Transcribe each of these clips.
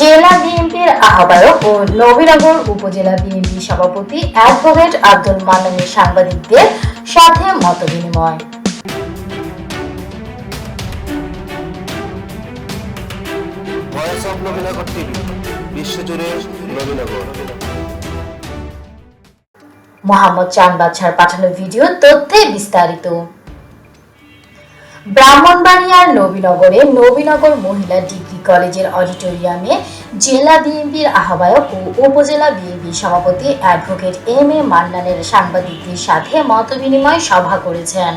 জেলা বিএনপির আহ্বায়ক ও নবীনগর উপজেলা বিএনপি সভাপতি অ্যাডভোকেট আব্দুল মান্নানের সাংবাদিকদের সাথে মতবিনিময়। ভয়েস অফ নবীনগর টিভি বিশ্বজুড়ে নবীনগর। মোহাম্মদ চান বাদশার পাঠানো ভিডিও তথ্যে বিস্তারিত। ব্রাহ্মণবাড়িয়ার নবীনগরে নবীনগর মহিলা ডিগ্রি কলেজের অডিটোরিয়ামে জেলা বিএনপির আহ্বায়ক ও উপজেলা বিএনপি সভাপতি অ্যাডভোকেট এম এ মান্নানের সাংবাদিকদের সাথে মতবিনিময় সভা করেছেন।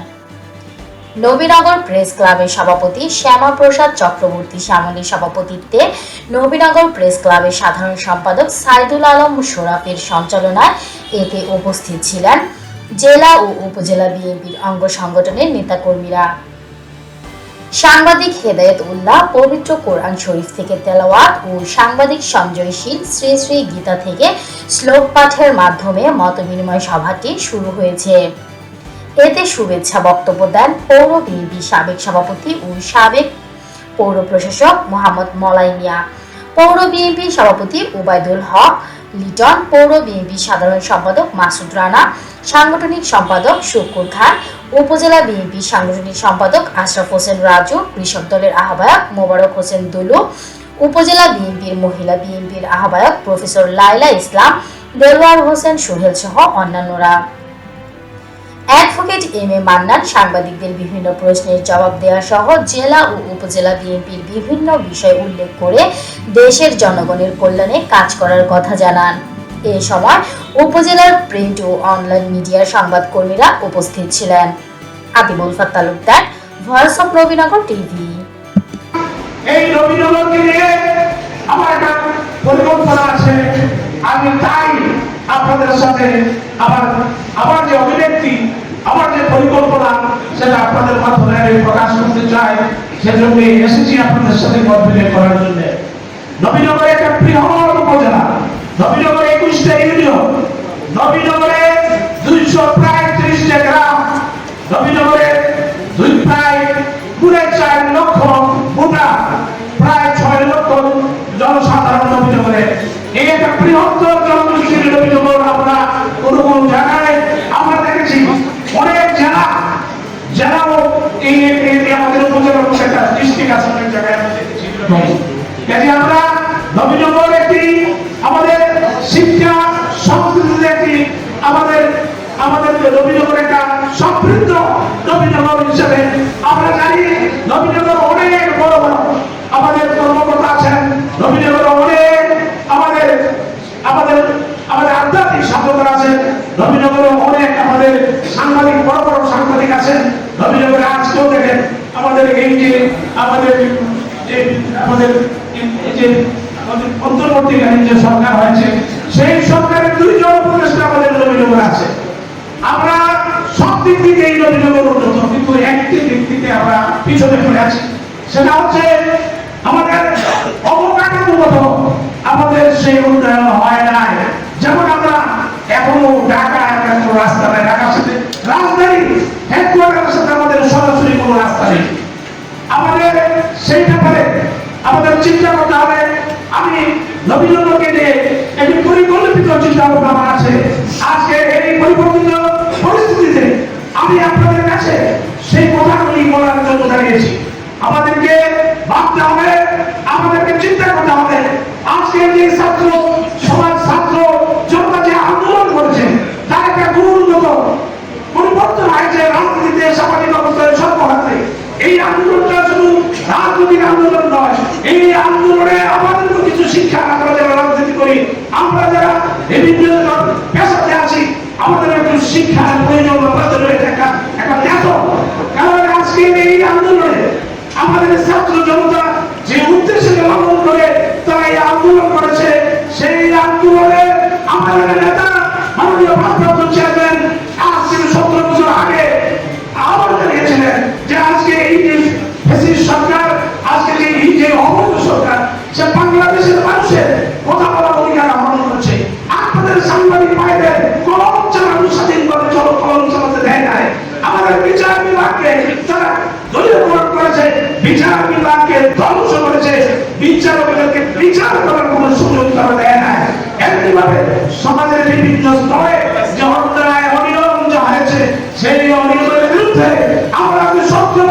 নবীনগর প্রেস ক্লাবের সভাপতি শ্যামাপ্রসাদ চক্রবর্তী শ্যামলীর সভাপতিত্বে নবীনগর প্রেস ক্লাবের সাধারণ সম্পাদক সাইদুল আলম শোরাফের সঞ্চালনায় এতে উপস্থিত ছিলেন জেলা ও উপজেলা বিএনপির অঙ্গ সংগঠনের নেতাকর্মীরা। সাংবাদিক হেদায়েত উল্লাহ, পবিত্র কোরআন শরীফ থেকে তেলাওয়াত ও সাংবাদিক সঞ্জয় শীল শ্রী শ্রী গীতা থেকে শ্লোক পাঠের মাধ্যমে মতবিনিময় সভাটি শুরু হয়েছে। এতে শুভেচ্ছা বক্তব্য দেন পৌর বিএনপি সাবেক সভাপতি ও সাবেক পৌর প্রশাসক মোহাম্মদ মলাই মিয়া পৌর বিএনপি সভাপতি ওবায়দুল হক লিটন, পৌর বিএনপি সাধারণ সম্পাদক মাসুদ রানা, সাংগঠনিক সম্পাদক শুকুর খান, উপজেলা বিএনপি সাংগঠনিক সম্পাদক আশরাফ হোসেন রাজু, কৃষক দলের আহ্বায়ক মোবারক হোসেন দুলু, উপজেলা বিএনপির মহিলা বিএনপির আহ্বায়ক প্রফেসর লাইলা ইসলাম দেলোয়ার হোসেন সোহেল সহ অন্যান্যরা। অ্যাডভোকেট এম এ মান্নান সাংবাদিকদের বিভিন্ন প্রশ্নের জবাব দেওয়া সহ জেলা ও উপজেলা বিএনপির বিভিন্ন বিষয় উল্লেখ করে দেশের জনগণের কল্যাণে কাজ করার কথা জানান। এ সময় উপজেলার প্রিন্ট ও অনলাইন মিডিয়ার সংবাদকর্মীরা উপস্থিত ছিলেন। আদিমুল ফাত Talukdar voice of Nabinagar TV. এই নিয়ে আমার একটা পরিকল্পনা আছে। আমি তাই আপনাদের সাথে আমার আমার যে অভিব্যক্তি আমার যে পরিকল্পনা, সেটা আপনাদের মাধ্যমে আমি প্রকাশ করতে চাই। সেজন্য এসেছি আপনাদের সাথে মত করার জন্য। নবীনগর একটা বৃহৎ উপজেলা। নবীনগর একুশটা ইউনিয়ন। নবীনগরে দুইশো প্রায় ত্রিশটা গ্রাম। নবীনগরে দুই প্রায় পুরে চার লক্ষ ভোটার। প্রায় ছয় লক্ষ জনসাধারণ নবীনগরে। এই একটা বৃহত্তর জনগোষ্ঠীর নবীনগর আমরা কোনো কোনো জায়গায় আমরা দেখেছি অনেক জেলা জেলাও এই এই- এই আমাদের উপজেলার মধ্যে একটা ডিস্ট্রিক্ট আছে অনেক জায়গায় আমরা দেখেছি কাজে আমরা নবীনগর একটি আমাদের শিক্ষা সংস্কৃতির একটি আমাদের আমাদের নবীনগর একটা সমৃদ্ধ নবীনগর হিসেবে আমরা জানি নবীনগর অনেক বড় বড় আমাদের কর্মকর্তা আছেন নবীনগর অনেক আমাদের আমাদের আমাদের আধ্যাত্মিক সাধকরা আছেন নবীনগরে অনেক আমাদের সাংবাদিক, বড় বড় সাংবাদিক আছেন নবীনগরে আজকেও দেখেন আমাদের এই যে আমাদের যে আমাদের যে অন্তর্বর্তীকালীন যে সরকার হয়েছে, সেই সরকারের দুইজন উপদেষ্টা আমাদের নবীনগর আছে। আমরা সব দিক থেকে এই নবীনগর উন্নত, কিন্তু একটি দিক থেকে আমরা পিছনে পড়ে আছি। সেটা হচ্ছে আমাদের অবকাঠামোগত আমাদের সেই উন্নয়ন হয় নাই। যেমন আমরা এখনও ঢাকা রাস্তা নাই, ঢাকার সাথে রাজধানী, হেডকোয়ার্টারের সাথে আমাদের সরাসরি কোনো রাস্তা নেই। আমাদের সেই ব্যাপারে আমাদের চিন্তা করতে হবে আমি নবীনগরকে নিয়ে একটি পরিকল্পিত চিন্তা ভাবনা আছে আজকে এই পরিবর্তিত পরিস্থিতিতে আমি আপনাদের কাছে সেই কথাগুলি বলার জন্য দাঁড়িয়েছি। আমাদেরকে ভাবতে হবে, আমাদেরকে চিন্তা করতে হবে। আজকে যে ছাত্র, সমাজ ছাত্র, জনতা যে আন্দোলন করেছে, তার একটা গুণগত পরিবর্তন হয়েছে রাজনীতিতে সামাজিক অবস্থায় সর্বহাতে এই আন্দোলনটা শুধু রাজনৈতিক আন্দোলন নয়, এই আন্দোলনে আমাদের শিক্ষা আমরা যারা রাজনীতি করি, আমরা যারা বিভিন্ন পেশাতে আছি, আমাদের একটু শিক্ষার প্রয়োজন আমাদের একটা একটা জ্ঞাত কারণ আজকে এই আন্দোলনে আমাদের ছাত্র জনতা যে উদ্দেশ্যে লালন করে তারা এই আন্দোলন করেছে, সেই আন্দোলনে সাংবাদিক ভাইদের কলম ছাড়া অনুস্বাধীনভাবে চলো কলম চালাতে দেয় নাই। আমাদের বিচার বিভাগকে তারা দলীয়করণ করেছে, বিচার বিভাগকে ধ্বংস করেছে বিচারকদেরকে বিচার করার কোনো সুযোগ তারা দেয় নাই। এমনিভাবে সমাজের বিভিন্ন স্তরে যে অন্যায়, অনিয়ম যা হয়েছে, সেই অনিয়মের বিরুদ্ধে আমরা সক্ষম